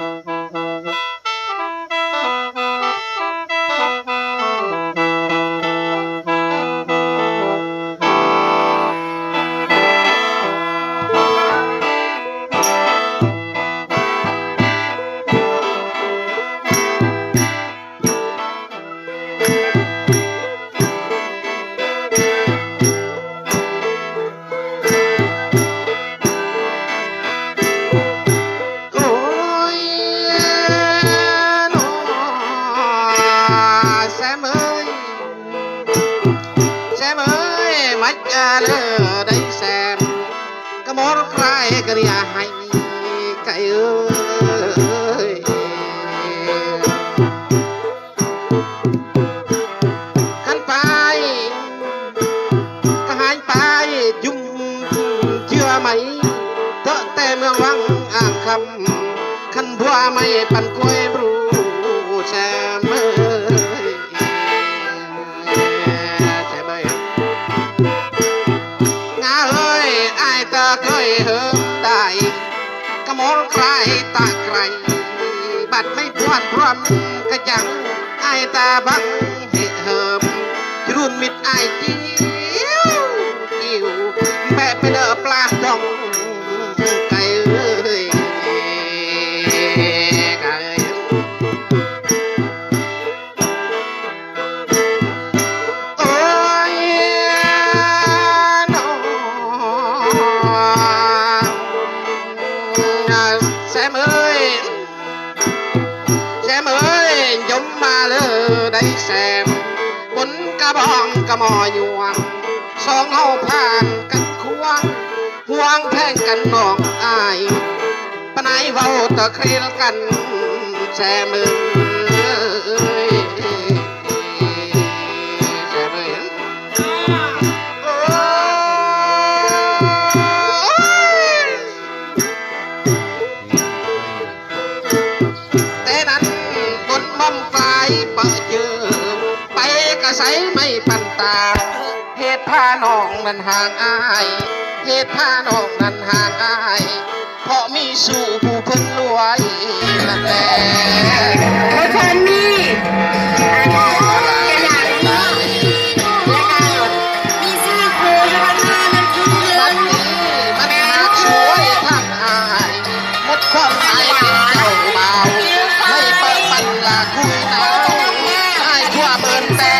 uh-huh. ก็มอใครก็เรียกให้ไก่เอ้ยกันไปก็หายไปยุ่งเชื่อไหมเถอะแต่เมืองวังอ่างคำขันบัวไม่ปันกล้วยรูแชมเอ้ ยไอ้ตาเคยเหิมได้กระมอลใครตาใคร บัดไม่พวดพร้อมกระจังไอ้ตาบังเหเหิมรุ่นมิดไอ้จิ้วจิ้วแบะไปเด้อ แสมบนกระบองกระมอยวง สองเฮาผ่านกันควงห่วงแท่งกันนองอายปนายเว้าตะเครียกันแซมเอ้ยแม่ปันตาเหตุพาน้องนั้นห่างอายเหตุพาน้องนั้นห่างอายเพราะมีสู่ผู้เพิ่นรวยนั่นแหละเพราะฉันนี่อ่านกระดาษเนาะและการมีชื่อครูจะมาหน้านั้นคือเรื่วัอนงนี้มันหาช่วยทำอายหมดความหมายเป็นเจ้าเบาไม่เปิดปันละคุยหนาวให้ทั่วเมืองแต่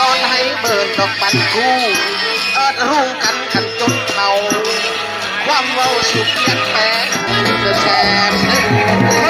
อ่อนให้เบิร์นดอกปันคู่เอิดรุ่งกันขันจนเทาความเว้าสุขเปลี่ยนแปลงเดือแซมเด้อเพราะฉัน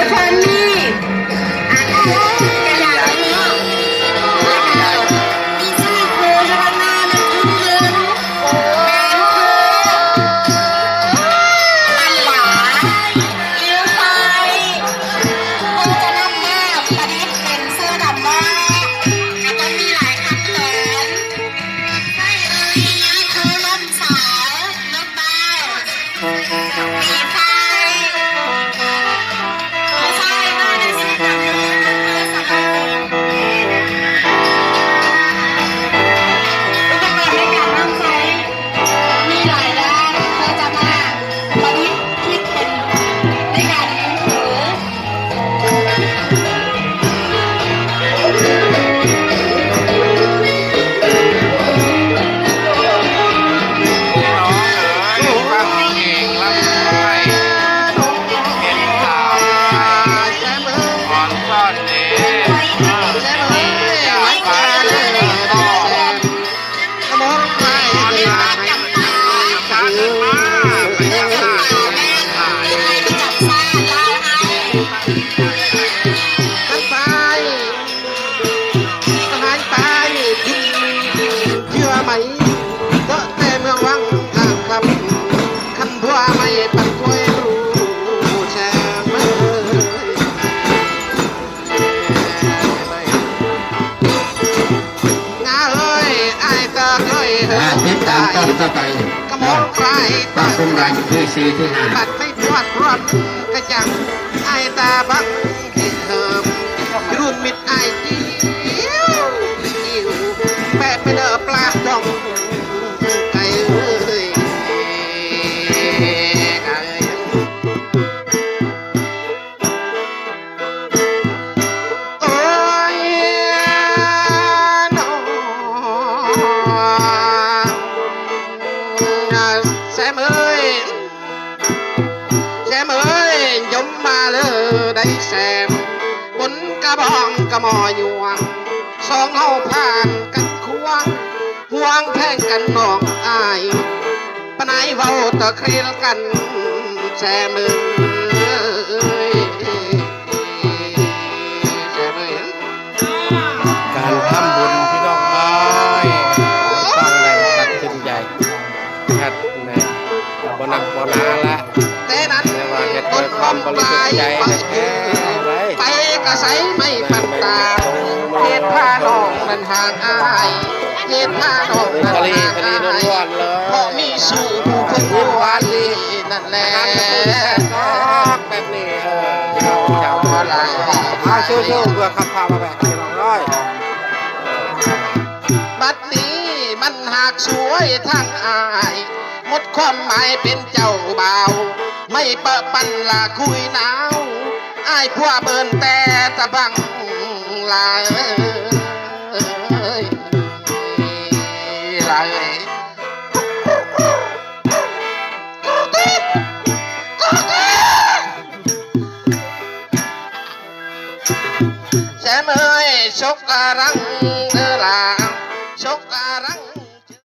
ต้องเข้าไปกระมองไกลปรับปรุงรายที่สี่ที่ห้าบัดไม่พวดรอดกระจังไอตาบัง เลอได้แซมบนกระบองกระหมอยวงสองเฮาผ่านกันควงห่วงแทงกันน้องอายปนายเว้าตะเครียกันแซมือ ละแต่นั้นต่ว่าเฮ็ดด้วยความบริสุทธิ์ใจนะแค่ไรไปกระใสไม่ปันตาเหตุผ้าน้องมันห่างอายเหตุผ้าน้องมันห่างอายล้วนเลยเพราะมีสู่ผู้คนผู้วานลีนั่นแหละแบบนี้เออพี่น้อชาวบ้านเราเอาสู้ๆเพื่อขับพามาแบบพี่น้องร้อยบัดนี้มันหากสวยทางอาย หมดความหมายเป็นเจ้าบ่าว ไม่เปะปันละคุยหนาวอายพัวเบินแต่ตะบังลายลาเอ้ยแซมเอ้ยชกการังเออลาชกการัง